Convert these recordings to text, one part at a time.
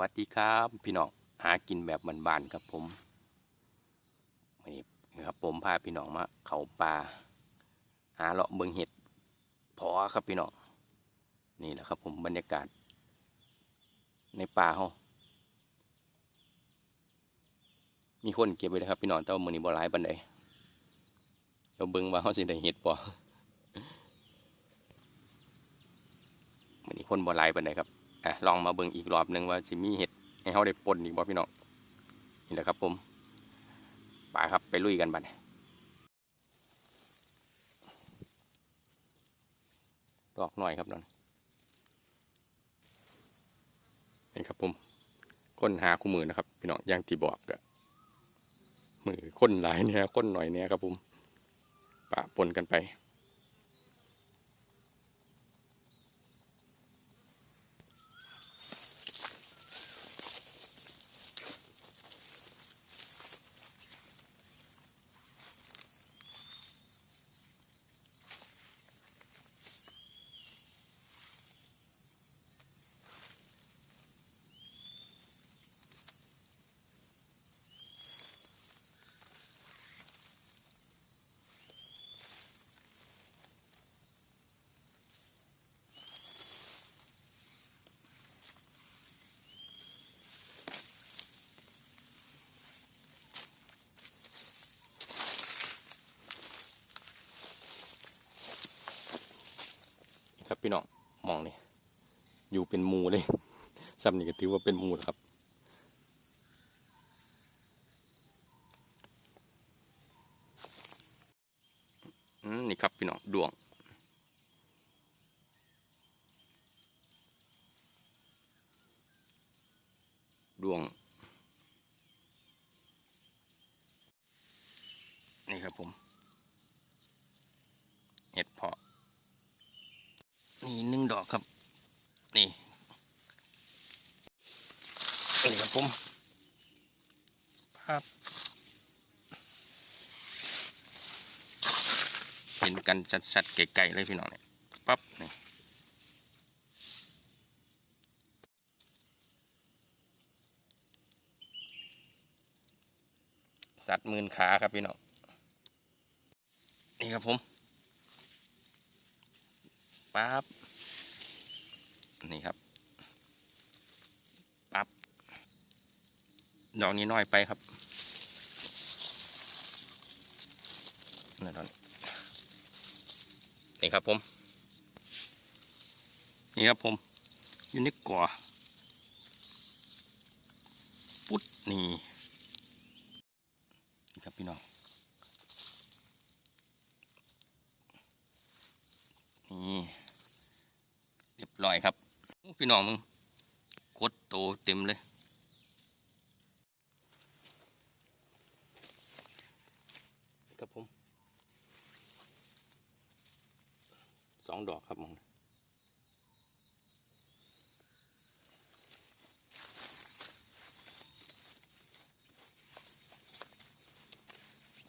วัสดีครับ พี่น้องหากินแบบบานๆครับผมนนี้นะครับผมพาพี่น้องมาเขาป่าหาเลาะเบิงเห็ดพอครับพี่น้องนี่แหละครับผมบรรยากาศ ในป่าเฮามีคนเก็บไว้เลยครับพี่น้องแต่ว่ามือนี้บ่หลายบันไดเดี๋ยวเบิ่งว่าเฮาสิได้เห็ดบ่มือนี้คนบ่หลายบันไดครับ อะลองมาเบิ่งอีกรอบหนึ่งว่าสิมีเห็ดให้เขาได้ปนอีกบ่พี่น้องนี่แหละครับผมไปครับไปลุยกันบัดดอกหน่อยครับนั่นนี่ครับผมค้นหาคู่มือนะครับ พี่น้องอย่างที่บอกกะมือค้นหลายเนี่ยค้นหน่อยเนี่ยครับผมปะปนกันไป พี่น้องมองนี่อยู่เป็นมูเลยซ้ำนี่ก็ถือว่าเป็นมูครับนี่ครับพี่น้องดวง ดวง นี่ครับผม เห็ดเพาะ ดอกครับ นี่นี่ครับผมภาพเห็นกันชัดๆไกลๆเลยพี่น้องเนี่ยปั๊บนี่สัตว์หมื่นขาครับพี่น้องนี่ครับผมปั๊บ นี่ครับปั๊บดอกนี้น้อยไปครับนี่ตอนนี้นี่ครับผม นี่ครับผมอยู่ในก่อปุ๊ดนี่นี่ครับพี่น้องนี่เรียบร้อยครับ พี่น้องมึงกดโตเต็มเลยครับผมสองดอกครับมึง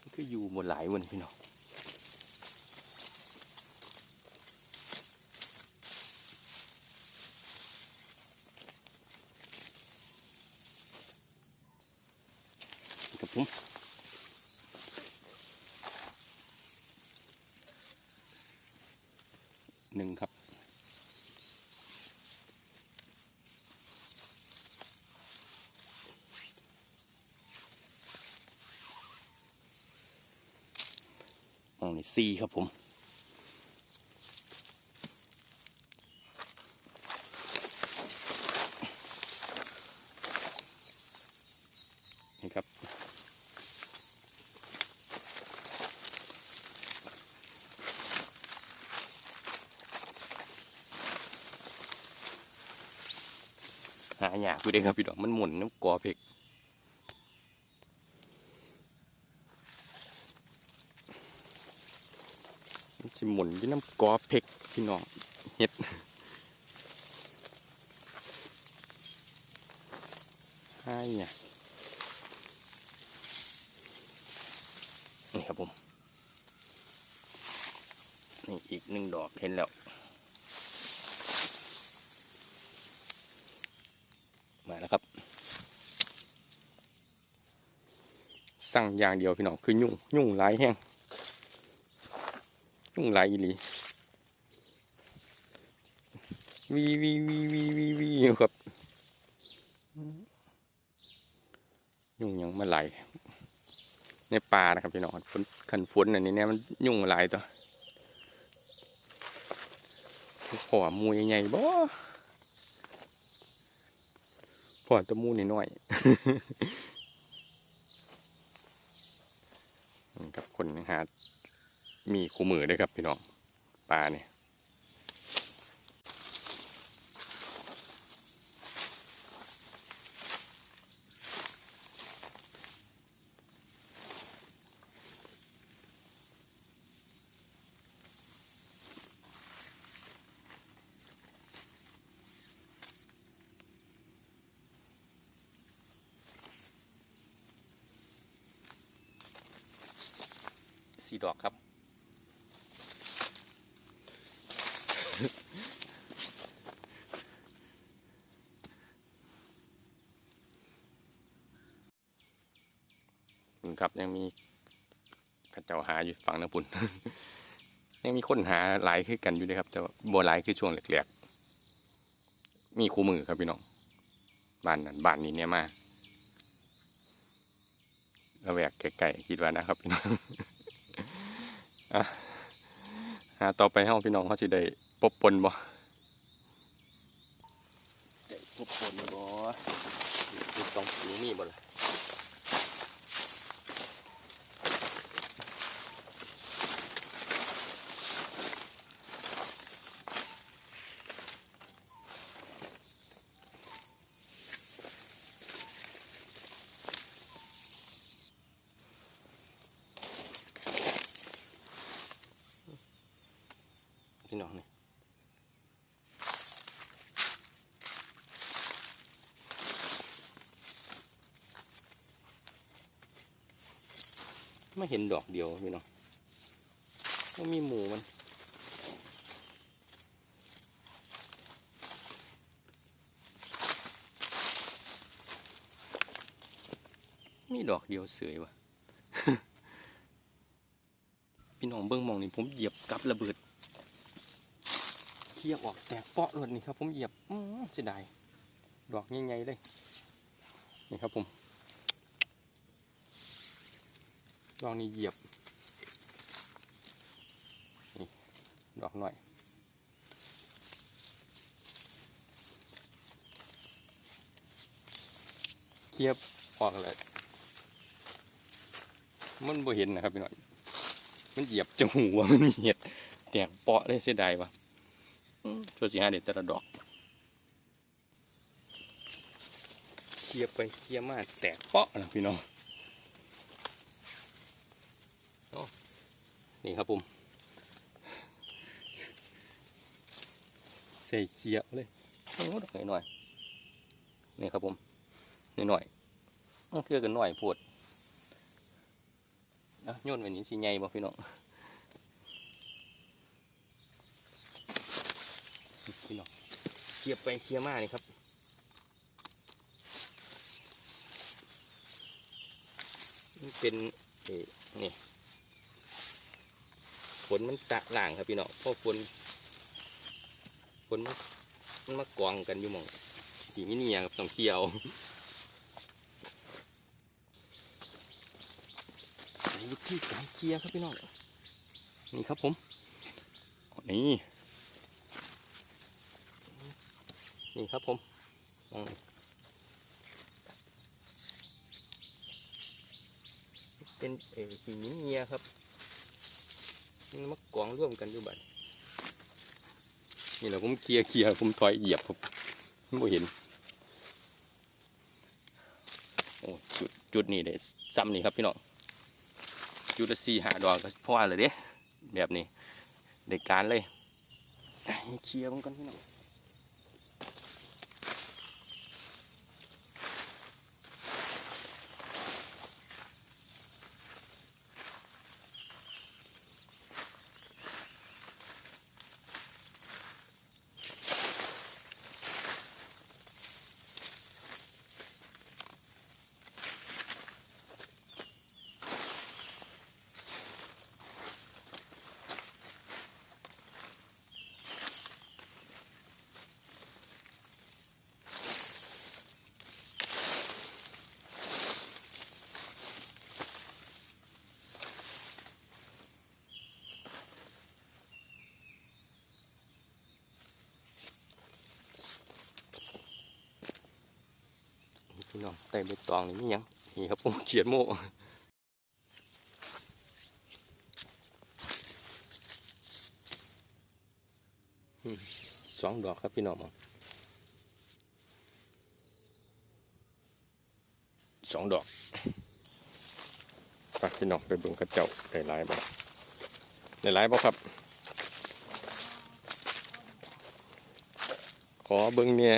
มันก็อยู่หมดหลายวันพี่น้อง ครับผมหนึ่งครับ อันนี้สี่ครับผม นี่ครับ หายากอยู่เด้ครับพี่ดอกมันหมุนน้ำกอเพก สิหมุนยู่น้ำกอเพกพี่น้องเฮ็ดหายากนี่ครับผม นี่อีกหนึ่งดอกเห็นแล้วมมาแล้วครับ สั่งอย่างเดียวพี่น้องคือยุ่งยุ่งหลายแห้ง ยุ่งไหลายอีหลีวีวีวีวีวีวีอยู่ครับยุ่งยังมาไหลในป่านะครับพี่น้องฝนขันฝนอันนี้เนี่ยมันยุ่งหลายตัวพ่อมูใหญ่บ่พ่อตะมูน้อยนี่ครับคนหา มีคู่มือด้วยครับพี่น้องปลาเนี่ยสีดอกครับ นี่ครับยังมีกระเจ้าหาอยู่ฝั่งน้ำปุ่นยังมีคนหาหลายคือกันอยู่เลยครับ แต่ว่าบัวหลายคือช่วงแรกๆมีคู่มือครับพี่น้องบ้านนั้นบ้านนี้เนี่ยมาระแวกไกลๆคิดว่านะครับพี่น้องอะหาต่อไปห้องพี่น้องเขาจะได้ปบปนบ่ได้ปบปนบ่มีสองสีมีบ่ล่ะ พี่น้องนี่ไม่เห็นดอกเดียวพี่น้องก็มีหมูมัน มีดอกเดียวเสยว่ะ พี่น้องเบิ้งมองนี่ผมเหยียบกับระเบิด คียบออกแตกเปาะเลยนี่ครับผมเหยียบอื้อเสียดายดอกใหญ่ๆเลยนี่ครับผมดอกนี้เหยียบนี่ดอกหน่อยเคียบออกเลยมันบ่เห็นนะครับพี่น้องมันเหยียบจมูกว่ามันมีเห็ดแตกเปาะเลยเสียดายว่ะ ช่วยสิหาเด็ดแต่ละดอกเคลียร์ไปเคลียร์มาแตกเปาะนะพี่น้องโอ้นี่ครับผมใส่เคลียร์เลยโอ้ดอกหน่อยๆนี่ครับผมหน่อยๆมันคือกันหน่อยโพดนะโยนไว้นี้สิใหญ่บ่พี่น้อง พี่น้อง เคลียร์ไปเคลียร์มานี่ครับเป็นเอ่อนี่ฝนมันสะล่างครับพี่น้องเพราะฝนฝนมันมันมากองกันอยู่มองสีมิเนียครับต้องเคี่ยวใส่วิธีการเคลียร์ครับพี่น้องนี่ครับผมนี่ นี่ครับผมมองเป็นเออหินเงียครับมันมากองร่วมกันอยู่บัดนี่แหละผมเคลียร์เคลียร์ผมถอยเหยียบผมไม่เห็นโอ้จุดจุดนี้เลยซ้ำนี่ครับพี่น้องจุดละสี่หาดอกก็พอเลยเด้แบบนี้ได้การเลยเคลียร์มันกันพี่น้อง พี่ น้องใต้ใบตองนี่มีหยังนี่ครับผมเขียนโม่สองดอกครับพี่น้องสองดอกไปพี่น้องไปเบิ่งกระเจ้าได้หลายบ่ได้หลายบ่ครับ ขอเบิ่งเนี่ย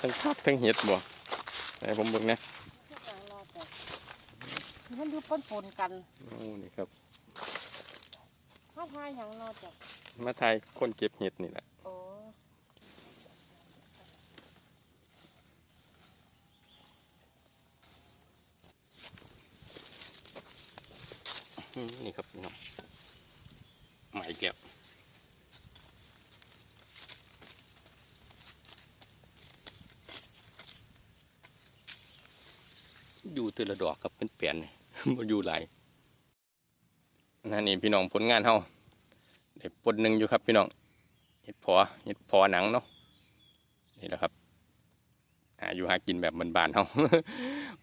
ทั้งพักทั้งเห็ดบ่ไหนผมเบิ่งนะมันอยู่ปนปนกันโอ้นี่ครับถ้าทายอย่างนอจากมาทายคนเก็บเห็ดนี่แหละโอ้นี่ครับพี่น้องใหม่แก้ว อยู่แตัวละดอกครับเป็นเปลี่ยนมาอยู่หลายนั่นนี่พี่น้องผลงานเฮาได้ปนหนึ่งอยู่ครับพี่น้องเห็ดพอเห็ดพอหนังเนาะนี่แหละครับหาอยู่หากินแบบบานๆเฮา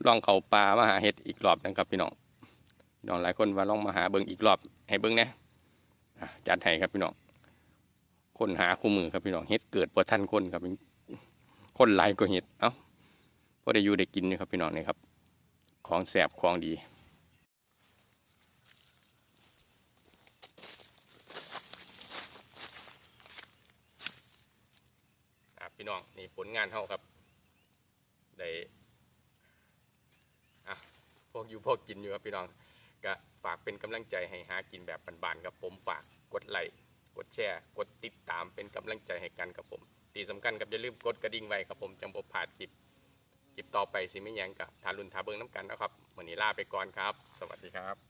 ลองเขาปลามาหาเห็ดอีกรอบนึงครับ พี่น้องน้องหลายคนว่าลองมาหาเบิ้งอีกรอบให้เบิ้งนะจัดให้ครับพี่น้องคนหาคู่มือครับพี่น้องเฮ็ดเกิดบ่ทันคนครับคนหลายก็เฮ็ดเอ้าพอได้อยู่ได้กินนี่ครับพี่น้องนี่ครับ ของแสบของดีอะพี่น้อง นี่ผลงานเฮาครับ ได้อะพวกอยู่พวกกินอยู่ครับพี่น้อง ก็ฝากเป็นกำลังใจให้หากินแบบบานๆครับผมฝากกดไลค์กดแชร์ กดติดตามเป็นกำลังใจให้กันครับผม ที่สำคัญครับอย่าลืมกดกระดิ่งไว้ครับผมจังบ่พลาดคลิป คลิปต่อไปสิไม่ยังกับทารุณทาเบิงน้ำกันนะครับวันนี้ลาไปก่อนครับ สวัสดีครับ